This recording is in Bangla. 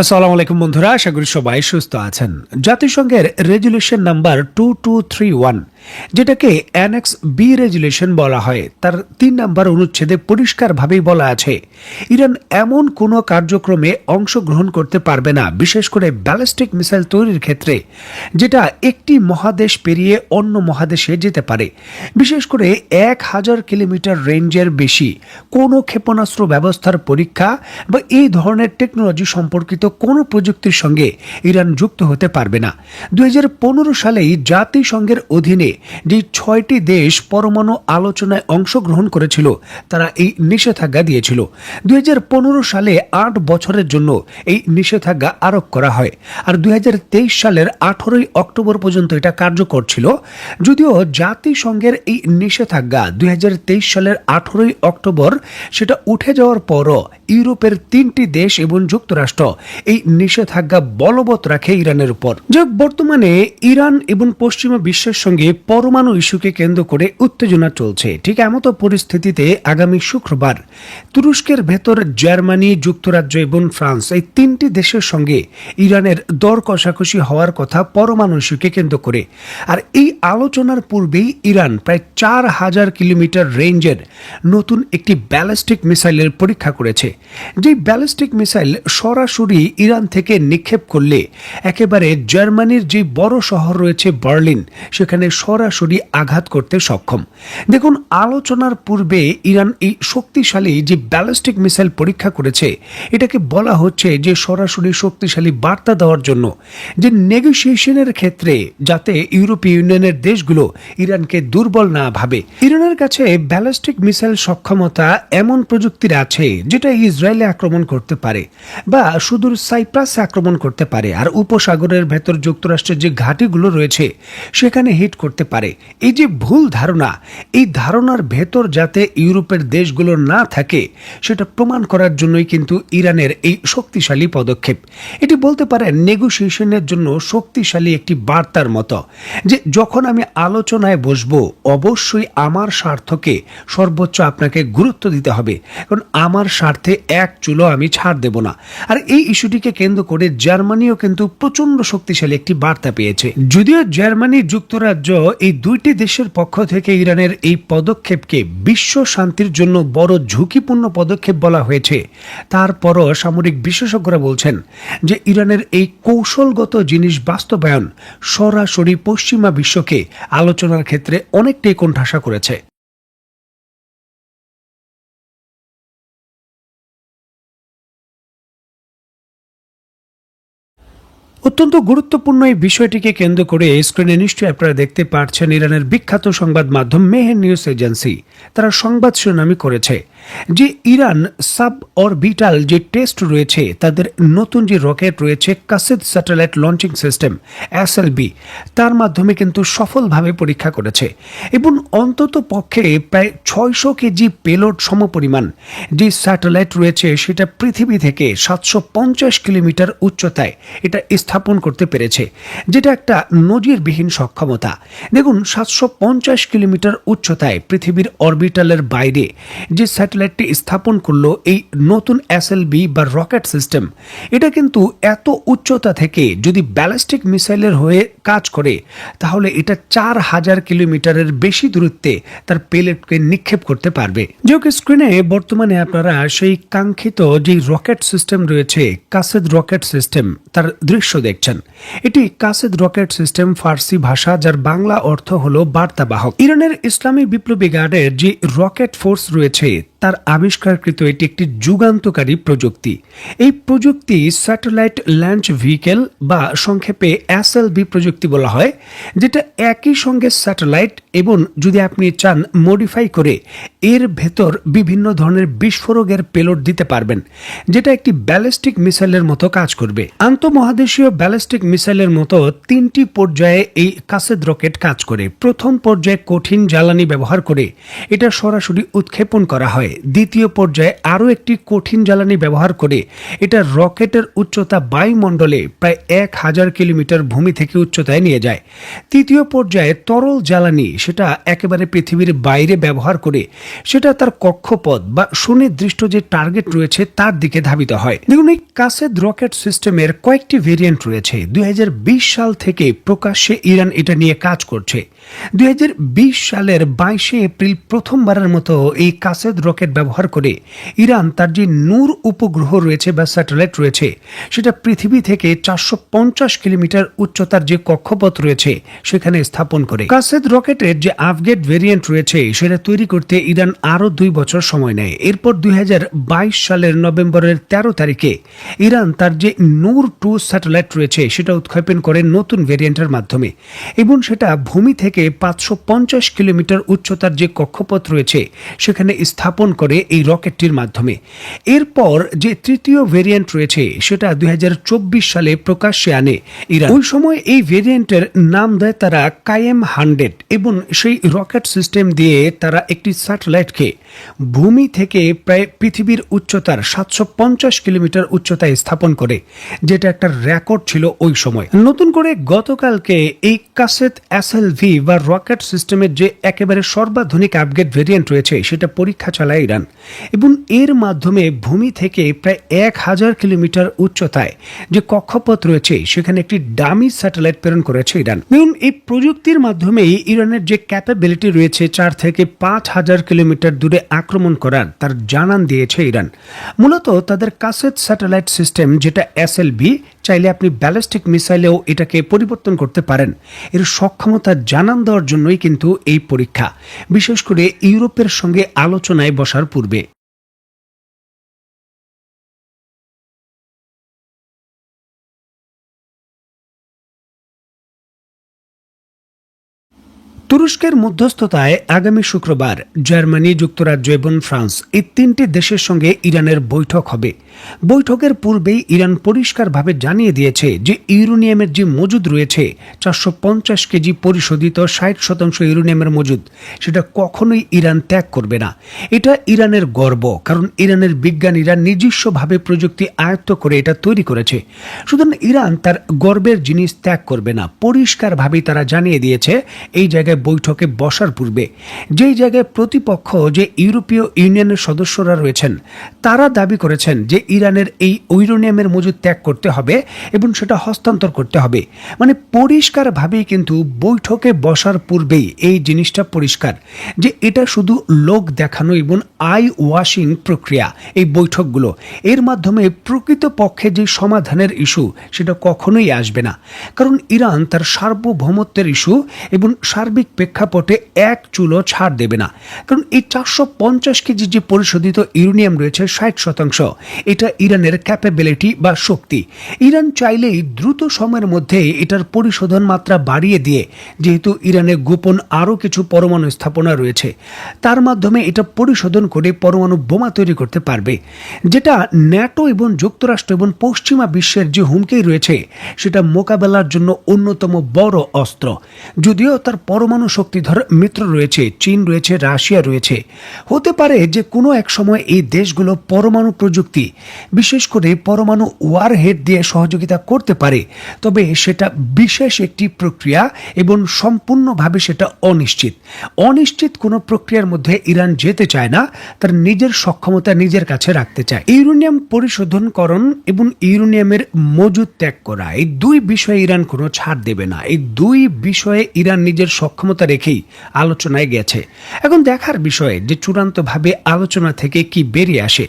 আসসালামু আলাইকুম বন্ধুরা, আশা করি সবাই সুস্থ আছেন। জাতিসংঘের resolution number two two three one, যেটাকে অ্যানেক্স বি রেজুলেশন বলা হয়, তার তিন নাম্বার অনুচ্ছেদে পরিষ্কারভাবেই বলা আছে, ইরান এমন কোনো কার্যক্রমে অংশগ্রহণ করতে পারবে না, বিশেষ করে ব্যালিস্টিক মিসাইল তৈরির ক্ষেত্রে, যেটা একটি মহাদেশ পেরিয়ে অন্য মহাদেশে যেতে পারে, বিশেষ করে এক হাজার কিলোমিটার রেঞ্জের বেশি। কোনো ক্ষেপণাস্ত্র ব্যবস্থার পরীক্ষা বা এই ধরনের টেকনোলজি সম্পর্কিত কোনো প্রযুক্তির সঙ্গে ইরান যুক্ত হতে পারবে না। দুই সালেই জাতিসংঘের অধীনে যে ছয়টি দেশ পরমাণু আলোচনায় অংশগ্রহণ করেছিল, তারা এই নিষেধাজ্ঞা দিয়েছিল। দুই সালে আট বছরের জন্য এই নিষেধাজ্ঞা আরোপ করা হয়। আর দুই সালের আঠারোই অক্টোবর পর্যন্ত এটা কার্যকর ছিল। যদিও জাতিসংঘের এই নিষেধাজ্ঞা দুই হাজার তেইশ সালের আঠারোই অক্টোবর, সেটা উঠে যাওয়ার পরও ইউরোপের তিনটি দেশ এবং যুক্তরাষ্ট্র এই নিষেধাজ্ঞা বলবৎ রাখে ইরানের উপর। যে বর্তমানে ইরান এবং পশ্চিমা বিশ্বের সঙ্গে পরমাণু ইস্যুকে কেন্দ্র করে উত্তেজনা চলছে। ঠিক এমতো পরিস্থিতিতে আগামী শুক্রবার তুরস্কের ভেতর জার্মানি, যুক্তরাজ্য এবং ফ্রান্স এই তিনটি দেশের সঙ্গে ইরানের দর কষাকষি হওয়ার কথা পরমাণু ইস্যুকে কেন্দ্র করে। আর এই আলোচনার পূর্বেই ইরান প্রায় চার হাজার কিলোমিটার রেঞ্জের নতুন একটি ব্যালিস্টিক মিসাইলের পরীক্ষা করেছে। যে ব্যালিস্টিক মিসাইল সরাসরি ইরান থেকে নিক্ষেপ করলে একেবারে জার্মানির যে বড় শহর রয়েছে বার্লিন, সেখানে সরাসরি আঘাত করতে সক্ষম। দেখুন, আলোচনার পূর্বে ইরান এই শক্তিশালী যে ব্যালিস্টিক মিসাইল পরীক্ষা করেছে, এটাকে বলা হচ্ছে যে সরাসরি শক্তিশালী বার্তা দেওয়ার জন্য, যে নেগোসিয়েশনের ক্ষেত্রে যাতে ইউরোপীয় ইউনিয়নের দেশগুলো ইরানকে দুর্বল না ভাবে। ইরানের কাছে ব্যালিস্টিক মিসাইল সক্ষমতা এমন প্রযুক্তির আছে, যেটা ইসরায়েলে আক্রমণ করতে পারে, বা সুদূর সাইপ্রাসে আক্রমণ করতে পারে আর উপসাগরের ভেতর যুক্তরাষ্ট্রের যে ঘাঁটিগুলো রয়েছে সেখানে হিট করতে পারে। এই যে ভুল ধারণা, এই ধারণার ভেতর যাতে ইউরোপের দেশগুলো না থাকে, সেটা প্রমাণ করার জন্যই কিন্তু ইরানের এই শক্তিশালী পদক্ষেপ। এটি বলতে পারেন নেগোসিয়েশনের জন্য শক্তিশালী একটি বার্তার মতো যে, যখন আমি আলোচনায় বসবো, অবশ্যই আমার স্বার্থকে সর্বোচ্চ আপনাকে গুরুত্ব দিতে হবে। কারণ আমার স্বার্থে এক চুলো আমি ছাড় দেব না। আর এই ইস্যুটিকে কেন্দ্র করে জার্মানিও কিন্তু প্রচণ্ড শক্তিশালী একটি বার্তা পেয়েছে। যদিও জার্মানি যুক্তরাজ্য এই দুইটি দেশের পক্ষ থেকে ইরানের এই পদক্ষেপকে বিশ্ব শান্তির জন্য বড় ঝুঁকিপূর্ণ পদক্ষেপ বলা হয়েছে। তারপরও সামরিক বিশেষজ্ঞরা বলছেন যে ইরানের এই কৌশলগত জিনিস বাস্তবায়ন সরাসরি পশ্চিমা বিশ্বকে আলোচনার ক্ষেত্রে অনেকটাই কোণঠাসা করেছে। অত্যন্ত গুরুত্বপূর্ণ এই বিষয়টিকে কেন্দ্র করে স্ক্রিনে নিশ্চয়ই আপনারা দেখতে পাচ্ছেন ইরানের বিখ্যাত সংবাদ মাধ্যম মেহের নিউজ এজেন্সি। তারা সংবাদ শিরোনামি করেছে। যে ইরান সাব অরবিটাল যে টেস্ট রয়েছে, তাদের নতুন যে রকেট রয়েছে, Qased satellite launching system, SLV, তার মাধ্যমে কিন্তু সফলভাবে পরীক্ষা করেছে। এবং অন্তত পক্ষে প্রায় ছয়শো কেজি পেলোড সমপরিমাণ যে স্যাটেলাইট রয়েছে, সেটা পৃথিবী থেকে সাতশো পঞ্চাশ কিলোমিটার উচ্চতায় এটা স্থাপন করতে পেরেছে, যেটা একটা নজিরবিহীন সক্ষমতা। দেখুন, সাতশো পঞ্চাশ কিলোমিটার উচ্চতায় পৃথিবীর অরবিটালের বাইরে যে স্যাটেলাইটটি স্থাপন করল এই নতুন এসএলবি বা রকেট সিস্টেম। এটা কিন্তু এত উচ্চতা থেকে যদি ব্যালিস্টিক মিসাইলের হয়ে কাজ করে, তাহলে এটা চার হাজার কিলোমিটারের বেশি দূরত্বে তার পেলেটকে নিক্ষেপ করতে পারবে। যোগ স্ক্রিনে বর্তমানে আপনারা সেই কাঙ্ক্ষিত যে রকেট সিস্টেম রয়েছে, কাসেদ রকেট সিস্টেম, তার দৃশ্য দেখছেন। এটি কাসেদ রকেট সিস্টেম ফার্সি ভাষা, যার বাংলা অর্থ হলো বার্তাবাহক। ইরানের ইসলামী বিপ্লবী গার্ডের যে রকেট ফোর্স রয়েছে তার আবিষ্কারকৃত এটি একটি যুগান্তকারী প্রযুক্তি। এই প্রযুক্তি স্যাটেলাইট লঞ্চ ভেহিকেল বা সংক্ষেপে এসএলবি প্রযুক্তি বলা হয়, যেটা একই সঙ্গে স্যাটেলাইট এবং যদি আপনি চান মডিফাই করে এর ভেতর বিভিন্ন ধরনের বিস্ফোরকের পেলোড দিতে পারবেন, যেটা একটি ব্যালিস্টিক মিসাইলের মতো কাজ করবে। আন্তঃমহাদেশীয় ব্যালিস্টিক মিসাইলের মতো তিনটি পর্যায়ে এই কাসেদ রকেট কাজ করে। প্রথম পর্যায়ে কঠিন জ্বালানি ব্যবহার করে এটা সরাসরি উৎক্ষেপণ করা হয়। সময় দ্বিতীয় পর্যায়ে আরও একটি কঠিন জ্বালানি ব্যবহার করে এটা রকেটের উচ্চতা বায়ুমণ্ডলে প্রায় এক হাজার কিলোমিটার ভূমি থেকে উচ্চতায় নিয়ে যায়। তৃতীয় পর্যায়ে তরল জ্বালানি, সেটা একেবারে পৃথিবীর বাইরে ব্যবহার করে, সেটা তার কক্ষপথ বা সুনির্দিষ্ট যে টার্গেট রয়েছে তার দিকে ধাবিত হয়। দেখুন, এই কাসেদ রকেট সিস্টেমের কয়েকটি ভেরিয়েন্ট রয়েছে। দুই হাজার বিশ সাল থেকে প্রকাশ্যে ইরান এটা নিয়ে কাজ করছে। দুই হাজার বিশ সালের বাইশে এপ্রিল প্রথমবারের মতো এই কাসেদ রকেট ব্যবহার করে ইরান তার যে নূর উপগ্রহ রয়েছে বা স্যাটেলাইট রয়েছে, সেটা পৃথিবী থেকে চারশো পঞ্চাশ কিলোমিটার উচ্চতার যে কক্ষপথ রয়েছে, সেখানে স্থাপন করে। কাসেদ রকেটের যে আপগ্রেড ভেরিয়েন্ট রয়েছে, সেটা তৈরি করতে ইরান আরও দুই বছর সময় নেয়। এরপর দুই হাজার বাইশ সালের নভেম্বরের তেরো তারিখে ইরান তার যে নূর টু স্যাটেলাইট রয়েছে, সেটা উৎক্ষেপণ করে নতুন ভেরিয়েন্টের মাধ্যমে। এবং সেটা ভূমি থেকে পাঁচশো পঞ্চাশ কিলোমিটার উচ্চতার যে কক্ষপথ রয়েছে, সেখানে স্থাপন করে এই রকেটটির মাধ্যমে। এরপর যে তৃতীয় ভেরিয়েন্ট রয়েছে, সেটা দুই হাজার চব্বিশ সালে প্রকাশ্যে আনে ইরান। ওই সময় এই ভেরিয়েন্টের নাম দেয় তারা কায়েম হান্ড্রেড এবং সেই রকেট সিস্টেম দিয়ে তারা একটি স্যাটেলাইটকে ভূমি থেকে প্রায় পৃথিবীর উচ্চতার সাতশো পঞ্চাশ কিলোমিটার উচ্চতায় স্থাপন করে, যেটা একটা রেকর্ড ছিল ওই সময়। নতুন করে গতকালকে এই কাসেত এসএলভি বা রকেট সিস্টেমের যে একেবারে সর্বাধুনিক আপগ্রেড ভেরিয়েন্ট রয়েছে, সেটা পরীক্ষা চালায় ইরান। এবং এর মাধ্যমে ভূমি থেকে প্রায় এক হাজার কিলোমিটার উচ্চতায় যে কক্ষপথ রয়েছে, সেখানে একটি ডামি স্যাটেলাইট প্রেরণ করেছে ইরান। দেখুন এই প্রযুক্তির মাধ্যমেই ইরানের যে ক্যাপাবিলিটি রয়েছে, চার থেকে পাঁচ হাজার কিলোমিটার দূরে আক্রমণ করার, তার জানান দিয়েছে ইরান। মূলত তাদের কাসেট স্যাটেলাইট সিস্টেম, যেটা এসএলভি চাইলে আপনি ব্যালিস্টিক মিসাইলেও এটাকে পরিবর্তন করতে পারেন। এর সক্ষমতা জানান দেওয়ার জন্যই কিন্তু এই পরীক্ষা। বিশেষ করে ইউরোপের সঙ্গে আলোচনায় বসার পূর্বে। তুরস্কের মধ্যস্থতায় আগামী শুক্রবার জার্মানি যুক্তরাজ্য এবং ফ্রান্স এই তিনটি দেশের সঙ্গে ইরানের বৈঠক হবে। বৈঠকের পূর্বেই ইরান পরিষ্কারভাবে জানিয়ে দিয়েছে যে ইউরেনিয়ামের যে মজুদ রয়েছে, চারশো পঞ্চাশ কেজি পরিশোধিত ষাট শতাংশ ইউরেনিয়ামের মজুদ, সেটা কখনোই ইরান ত্যাগ করবে না। এটা ইরানের গর্ব, কারণ ইরানের বিজ্ঞানীরা নিজস্বভাবে প্রযুক্তি আয়ত্ত করে এটা তৈরি করেছে। সুতরাং ইরান তার গর্বের জিনিস ত্যাগ করবে না। পরিষ্কারভাবেই তারা জানিয়ে দিয়েছে এই জায়গায় বৈঠকে বসার পূর্বে। যেই জায়গায় প্রতিপক্ষ যে ইউরোপীয় ইউনিয়নের সদস্যরা রয়েছেন, তারা দাবি করেছেন যে ইরানের এই ইউরেনিয়ামের মজুদ ত্যাগ করতে হবে এবং সেটা হস্তান্তর করতে হবে। মানে পরিষ্কারভাবেই কিন্তু বৈঠকে বসার পূর্বেই এই জিনিসটা পরিষ্কার যে এটা শুধু লোক দেখানো এবং আই ওয়াশিং প্রক্রিয়া এই বৈঠকগুলো। এর মাধ্যমে প্রকৃত পক্ষে যে সমাধানের ইস্যু সেটা কখনোই আসবে না। কারণ ইরান তার সার্বভৌমত্বের ইস্যু এবং সার্বিক প্রেক্ষাপটে এক চুলো ছাড় দেবে না। কারণ এই চারশো পঞ্চাশ কেজি যে পরিশোধিত ইউরেনিয়াম রয়েছে ষাট শতাংশ এটা ইরানের ক্যাপাবিলিটি বা শক্তি। ইরান চাইলেই দ্রুত সময়ের মধ্যে এটার পরিশোধন মাত্রা বাড়িয়ে দিয়ে যেহেতু ইরানের গোপন আরও কিছু পরমাণু স্থাপনা রয়েছে, তার মাধ্যমে এটা পরিশোধন করে পরমাণু বোমা তৈরি করতে পারবে, যেটা ন্যাটো এবং যুক্তরাষ্ট্র এবং পশ্চিমা বিশ্বের যে হুমকি রয়েছে, সেটা মোকাবেলার জন্য অন্যতম বড় অস্ত্র। যদিও তার পরমাণু শক্তিধর মিত্র রয়েছে, চীন রয়েছে, রাশিয়া রয়েছে। হতে পারে যে কোনো এক সময় এই দেশগুলো পরমাণু প্রযুক্তি বিশেষ করে পরমাণু ওয়ারহেড দিয়ে সহযোগিতা করতে পারে। তবে সেটা বিশেষ একটি প্রক্রিয়া এবং সম্পূর্ণভাবে সেটা অনিশ্চিত। অনিশ্চিত কোনো প্রক্রিয়ার মধ্যে ইরান যেতে চায় না, তার নিজের সক্ষমতা নিজের কাছে রাখতে চায়। ইউরেনিয়াম পরিশোধনকরণ এবং ইউরেনিয়ামের মজুদ ত্যাগ করা, এই দুই বিষয়ে ইরান কোনো ছাড় দেবে না। এই দুই বিষয়ে ইরান নিজের সক্ষমতা রেখেই আলোচনায় গেছে। এখন দেখার বিষয়ে যে চূড়ান্তভাবে আলোচনা থেকে কি বেরিয়ে আসে।